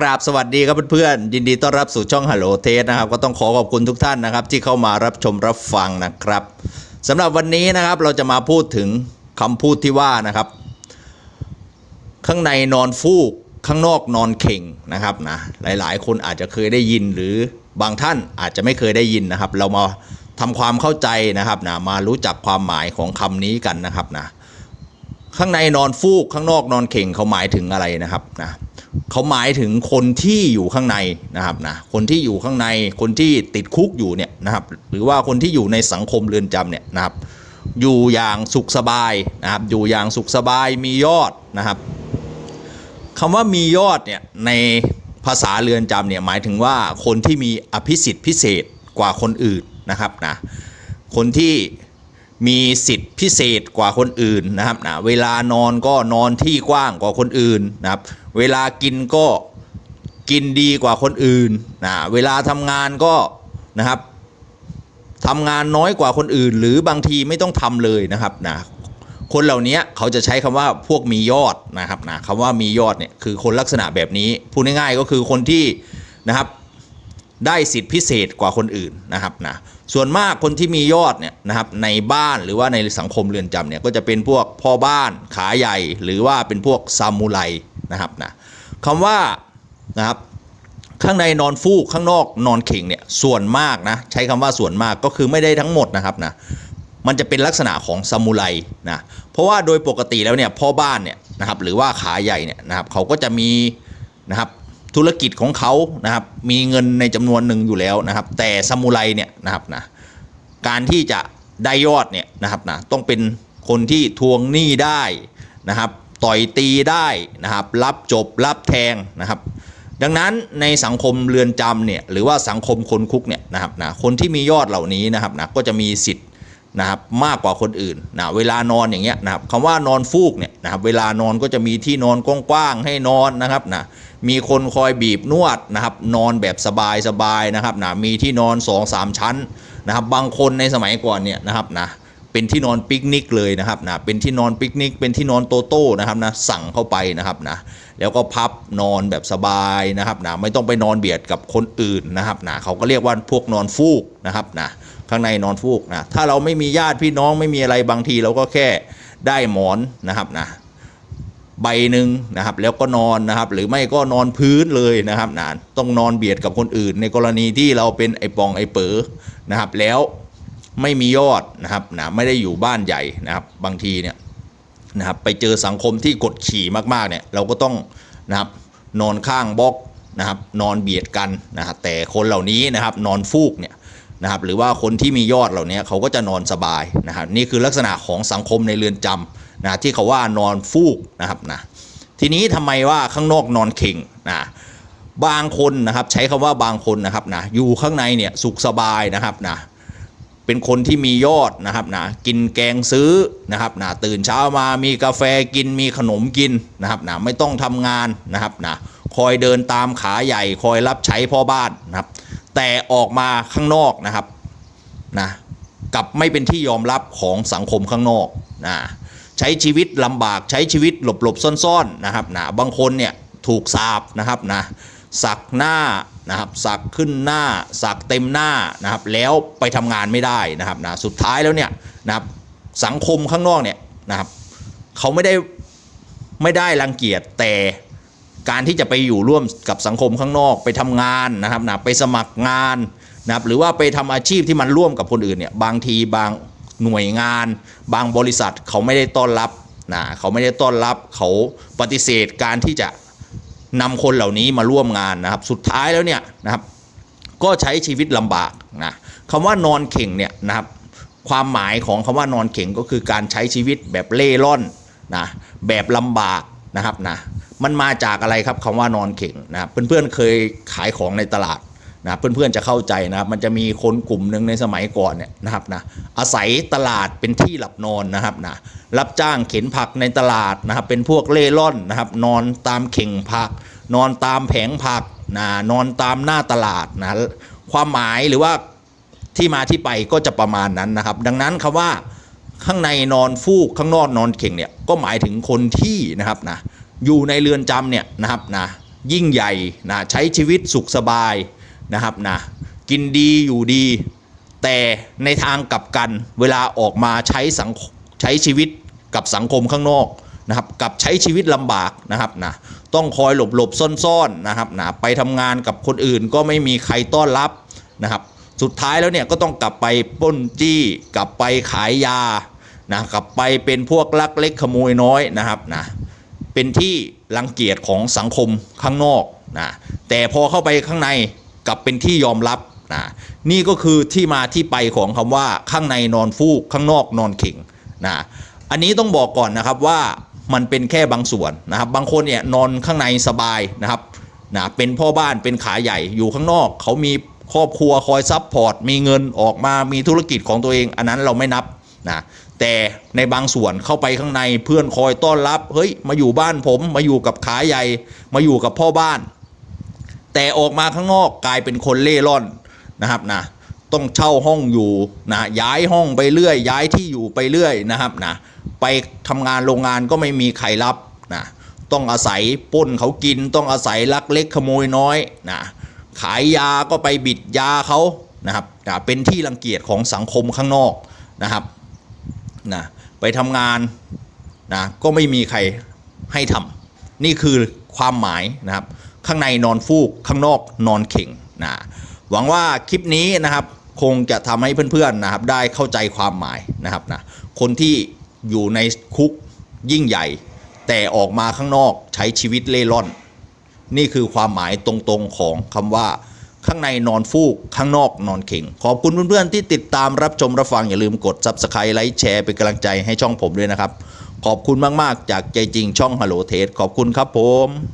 กราบสวัสดีครับเพื่อนๆยินดีต้อนรับสู่ช่องฮัลโหลเทสนะครับ ก็ต้องขอขอบคุณทุกท่านนะครับ ที่เข้ามารับชมรับฟังนะครับสำหรับวันนี้นะครับเราจะมาพูดถึงคำพูดที่ว่านะครับ ข้างในนอนฟูกข้างนอกนอนเข่งนะครับนะหลายๆ คนอาจจะเคยได้ยินหรือบางท่านอาจจะไม่เคยได้ยินนะครับ เรามาทำความเข้าใจนะครับนะมารู้จักความหมายของคำนี้กันนะครับนะข้างในนอนฟูกข้างนอกนอนเข่งเขาหมายถึงอะไรนะครับนะ เขาหมายถึงคนที่อยู่ข้างในนะครับนะคนที่อยู่ข้างในคนที่ติดคุกอยู่เนี่ยนะครับ หรือว่าคนที่อยู่ในสังคมเรือนจำเนี่ยนะครับ อยู่อย่างสุขสบายนะครับ อยู่อย่างสุขสบายมียอดนะครับคำว่ามียอดเนี่ยในภาษาเรือนจำเนี่ยหมายถึงว่าคนที่มีอภิสิทธิ์พิเศษกว่าคนอื่นนะครับนะคนที่ มีสิทธิ์พิเศษกว่าคนอื่นนะครับนะเวลานอนก็นอนที่กว้างกว่าคนอื่นนะครับ เวลากินก็กินดีกว่าคนอื่นนะเวลาทำงานก็นะครับทำงานน้อยกว่าคนอื่น หรือบางทีไม่ต้องทำเลยนะครับนะคนเหล่านี้เขาจะใช้คำว่าพวกมียอดนะครับนะคำว่ามียอดเนี่ยคือคนลักษณะแบบนี้พูดง่ายๆก็คือคนที่นะครับ ได้สิทธิพิเศษกว่าคนอื่นนะครับนะส่วนมากคนที่มียอดเนี่ยนะครับในบ้านหรือว่าในสังคมเรือนจำเนี่ยก็จะเป็นพวกพ่อบ้านขาใหญ่ หรือว่าเป็นพวกซามูไรนะครับนะคำว่านะครับข้างในนอนฟูกข้างนอกนอนเข่งเนี่ยส่วนมากนะใช้คำว่าส่วนมากก็คือไม่ได้ทั้งหมดนะครับนะมันจะเป็นลักษณะของซามูไรนะเพราะว่าโดยปกติแล้วเนี่ยพ่อบ้านเนี่ยนะครับหรือว่าขาใหญ่เนี่ยนะครับเขาก็จะมีนะครับ ธุรกิจของเขานะครับ มีเงินในจำนวนหนึ่งอยู่แล้วนะครับ แต่ซามูไรเนี่ยนะครับนะการที่จะได้ยอดเนี่ยนะครับนะต้องเป็นคนที่ทวงหนี้ได้นะครับ ต่อยตีได้นะครับ รับจบรับแทงนะครับ ดังนั้นในสังคมเรือนจำเนี่ยหรือว่าสังคมคนคุกเนี่ยนะครับนะคนที่มียอดเหล่านี้นะครับนะก็จะมีสิทธิ์ นะครับมากกว่าคนอื่นนะเวลานอนอย่างเงี้ยนะครับคำว่านอนฟูกเนี่ยนะครับเวลานอนก็จะมีที่นอนกว้างๆให้นอนนะครับนะมีคนคอยบีบนวดนะครับนอนแบบสบายๆนะครับนะมีที่นอน 2-3 ชั้นนะครับบางคนในสมัยก่อนเนี่ยนะครับนะเป็นที่นอนปิกนิกเลยนะครับนะเป็นที่นอนปิกนิก เป็นที่นอนโตโต้นะครับนะสั่งเข้าไปนะครับนะแล้วก็พับนอนแบบสบายนะครับนะไม่ต้องไปนอนเบียดกับคนอื่นนะครับนะเขาก็เรียกว่าพวกนอนฟูกนะครับนะ ข้างในนอนฟูกนะถ้าเราไม่มีญาติพี่น้องไม่มีอะไรบางทีเราก็แค่ได้หมอนนะครับนะใบหนึ่งนะครับแล้วก็นอนนะครับ หรือไม่ก็นอนพื้นเลยนะครับนะต้องนอนเบียดกับคนอื่น ในกรณีที่เราเป็นไอปองไอเป๋อนะครับ แล้วไม่มียอดนะครับนะไม่ได้อยู่บ้านใหญ่นะครับ บางทีเนี่ยนะครับไปเจอสังคมที่กดขี่มากๆเนี่ยเราก็ต้องนะครับนอนข้างบล็อกนะครับนอนเบียดกันนะครับแต่คนเหล่านี้นะครับนอนฟูกเนี่ย นะครับหรือว่าคนที่มียอดเหล่านี้เขาก็จะนอนสบายนะครับนี่คือลักษณะของสังคมในเรือนจำนะที่เขาว่านอนฟูกนะครับนะทีนี้ทำไมว่าข้างนอกนอนเข่งนะบางคนนะครับใช้คำว่าบางคนนะครับนะอยู่ข้างในเนี่ยสุขสบายนะครับนะเป็นคนที่มียอดนะครับนะกินแกงซื้อนะครับนะตื่นเช้ามามีกาแฟกินมีขนมกินนะครับนะไม่ต้องทำงานนะครับนะคอยเดินตามขาใหญ่คอยรับใช้พ่อบ้านนะครับ แต่ออกมาข้างนอกนะครับนะกับไม่เป็นที่ยอมรับของสังคมข้างนอกนะใช้ชีวิตลำบากใช้ชีวิตหลบๆซ่อนๆนะครับนะบางคนเนี่ยถูกสาบนะครับนะสักหน้านะครับสักขึ้นหน้า สักเต็มหน้านะครับแล้วไปทำงานไม่ได้นะครับนะสุดท้ายแล้วเนี่ยนะครับสังคมข้างนอกเนี่ยนะครับเขาไม่ได้ไม่ได้รังเกียจแต่ การที่จะไปอยู่ร่วมกับสังคมข้างนอกไปทำงานนะครับนะไปสมัครงานนะครับหรือว่าไปทำอาชีพที่มันร่วมกับคนอื่นเนี่ยบางทีบางหน่วยงาน บางบริษัทเขาไม่ได้ต้อนรับนะเขาไม่ได้ต้อนรับเขาปฏิเสธการที่จะนำคนเหล่านี้มาร่วมงานนะครับ สุดท้ายแล้วเนี่ยนะครับ ก็ใช้ชีวิตลำบากนะคำว่านอนเข่งเนี่ยนะครับ ความหมายของคำว่านอนเข่งก็คือการใช้ชีวิตแบบเล่ร่อนนะแบบลำบากนะครับนะ มันมาจากอะไรครับคำว่านอนเข่งนะเพื่อนๆเคยขายของในตลาดนะเพื่อนๆจะเข้าใจนะครับมันจะมีคนกลุ่มหนึ่งในสมัยก่อนเนี่ยนะครับนะอาศัยตลาดเป็นที่หลับนอนนะครับนะรับจ้างเข็นผักในตลาดนะครับเป็นพวกเล่ร่อนนะครับนอนตามเข่งผัก นอนตามแผงผักนะนอนตามหน้าตลาดนะความหมายหรือว่าที่มาที่ไปก็จะประมาณนั้นนะครับ ดังนั้นคำว่าข้างในนอนฟูกข้างนอกนอนเข่งเนี่ยก็หมายถึงคนที่นะครับนะ อยู่ในเรือนจำเนี่ยนะครับนะยิ่งใหญ่นะใช้ชีวิตสุขสบายนะครับนะกินดีอยู่ดี แต่ในทางกลับกันเวลาออกมาใช้สังใช้ชีวิตกับสังคมข้างนอกนะครับกับใช้ชีวิตลำบากนะครับนะต้องคอยหลบหลบซ่อนๆนะครับนะไปทำงานกับคนอื่นก็ไม่มีใครต้อนรับนะครับ สุดท้ายแล้วเนี่ยก็ต้องกลับไปป้นจี้กลับไปขายยานะกลับไปเป็นพวกลักเล็กขโมยน้อยนะครับนะ เป็นที่รังเกียจของสังคมข้างนอกนะแต่พอเข้าไปข้างในกลับเป็นที่ยอมรับนะนี่ก็คือที่มาที่ไปของคำว่าข้างในนอนฟูกข้างนอกนอนเข่งนะอันนี้ต้องบอกก่อนนะครับว่ามันเป็นแค่บางส่วนนะครับบางคนเนี่ยนอนข้างในสบายนะครับนะเป็นพ่อบ้านเป็นขาใหญ่อยู่ข้างนอก เขามีครอบครัวคอยซัพพอร์ตมีเงินออกมามีธุรกิจของตัวเอง อันนั้นเราไม่นับนะ แต่ในบางส่วนเข้าไปข้างในเพื่อนคอยต้อนรับเฮ้ยมาอยู่บ้านผมมาอยู่กับขาใหญ่ มาอยู่กับพ่อบ้าน แต่ออกมาข้างนอกกลายเป็นคนเล่ร่อนนะครับนะต้องเช่าห้องอยู่นะย้ายห้องไปเรื่อย ย้ายที่อยู่ไปเรื่อยนะครับนะไปทำงานโรงงานก็ไม่มีใครรับนะต้องอาศัยป้นเขากิน ต้องอาศัยลักเล็กขโมยน้อยนะขายยาก็ไปบิดยาเขานะครับนะเป็นที่รังเกียจของสังคมข้างนอกนะครับ นะไปทำงานนะก็ไม่มีใครให้ทำนี่คือความหมายนะครับ ข้างในนอนฟูกข้างนอกนอนเข่งนะหวังว่าคลิปนี้นะครับคงจะทำให้เพื่อนๆนะครับได้เข้าใจความหมายนะครับนะคนที่อยู่ในคุกยิ่งใหญ่ แต่ออกมาข้างนอกใช้ชีวิตเล่ร่อน นี่คือความหมายตรงๆของคำว่า ข้างในนอนฟูก ข้างนอกนอนเข่ง ขอบคุณเพื่อนๆที่ติดตามรับชมรับฟังอย่าลืมกด Subscribe ไลค์แชร์เป็นกำลังใจให้ช่องผมด้วยนะครับ ขอบคุณมากๆ จากใจจริงช่องฮัลโหลเทสขอบคุณครับผม